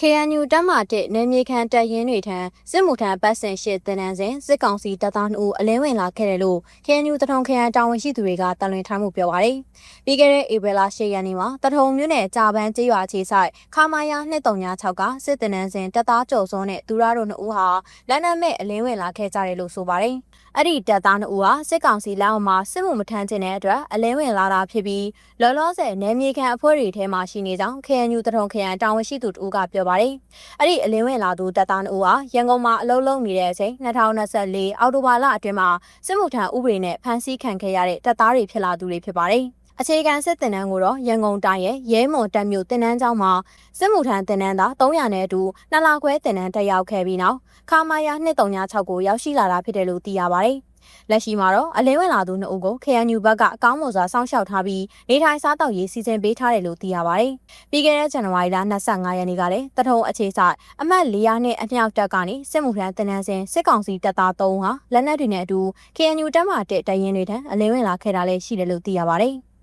KNU တပ်မ1နယ်မြေခံတပ်ရင်းတွေထံစစ်မှုထမ်းပတ်စင်ရှိတင်နန်းစဉ်စစ်ကောင်စီတပ်သား2ဦးအလင်းဝင်လာခဲ့တယ်လို့ KNU တထုံခရိုင်တာဝန်ရှိသူတွေကတလွင်ထားမှုပြောပါတယ်။ပြီးခဲ့တဲ့ဧပြီလ10ရက်နေ့မှာတထုံမြို့နယ်ကြာပန်းကျေးရွာခြေဆိုင်ခမာယာ236ကစစ်တင်နန်းစဉ်တပ်သားကျော်စောနဲ့သူရတို့2ဦးဟာလက်နက်မဲ့အလင်းဝင်လာခဲ့ကြတယ်လို့ဆိုပါတယ်။အဲ့ဒီတပ်သား2ဦးဟာစစ်ကောင်စီလက်အောက်မှာစစ်မှုမထမ်းခြင်းတဲ့အတွက်အလင်းဝင်လာတာဖြစ်ပြီးလောလောဆယ်နယ်မြေခံအဖွဲ့တွေထဲမှာရှိနေကြောင်း KNU တထုံခရိုင်တာဝန်ရှိသူတို့ကပြောပါတယ်။အဲ့ဒီအလင်းဝင်လာသူတပ်သား2ဦးဟာရန်ကုန်မှာအလုပ်လုပ်နေတဲ့အချိန်2024အောက်တိုဘာလအတွင်းမှာစစ်မှုထမ်းဥပဒေနဲ့ဖမ်းဆီးခံခဲ့ရတဲ့တပ်သားတွေဖြစ်လာသူတွေဖြစ်ပါတယ်။ အခြေခံစစ်တင်နန်းကိုတော့ရန်ကုန်တိုင်းရဲ့ရဲမွန်တပ်မြို့တင်နန်းကျောင်းမှာစစ်မှုထမ်းတင်နန်းသား300နဲ့အတူနှစ်လခွဲတင်နန်းတက်ရောက်ခဲ့ပြီးနောက်ခမာယာ236ကိုရောက်ရှိလာတာဖြစ်တယ်လို့သိရပါတယ်။လက်ရှိမှာတော့အလင်းဝင်လာသူနှစ်ဦးကို KNU ဘက်ကအကောင်းမွန်စွာစောင့်ရှောက်ထားပြီးနေထိုင်စားတောက်ရေးစီစဉ်ပေးထားတယ်လို့သိရပါတယ်။ပြီးခဲ့တဲ့ဇန်နဝါရီလ25ရက်နေ့ကလည်းတထုံအခြေဆိုင်အမှတ်400နဲ့အမြောက်တပ်ကနေစစ်မှုထမ်းတင်နန်းစဉ်စစ်ကောင်စီတပ်သား3ဦးဟာလက်နက်တွေနဲ့အတူ KNU တပ်မှတက်တရင်တွေထံအလင်းဝင်လာခဲ့တာလည်းရှိတယ်လို့သိရပါတယ်။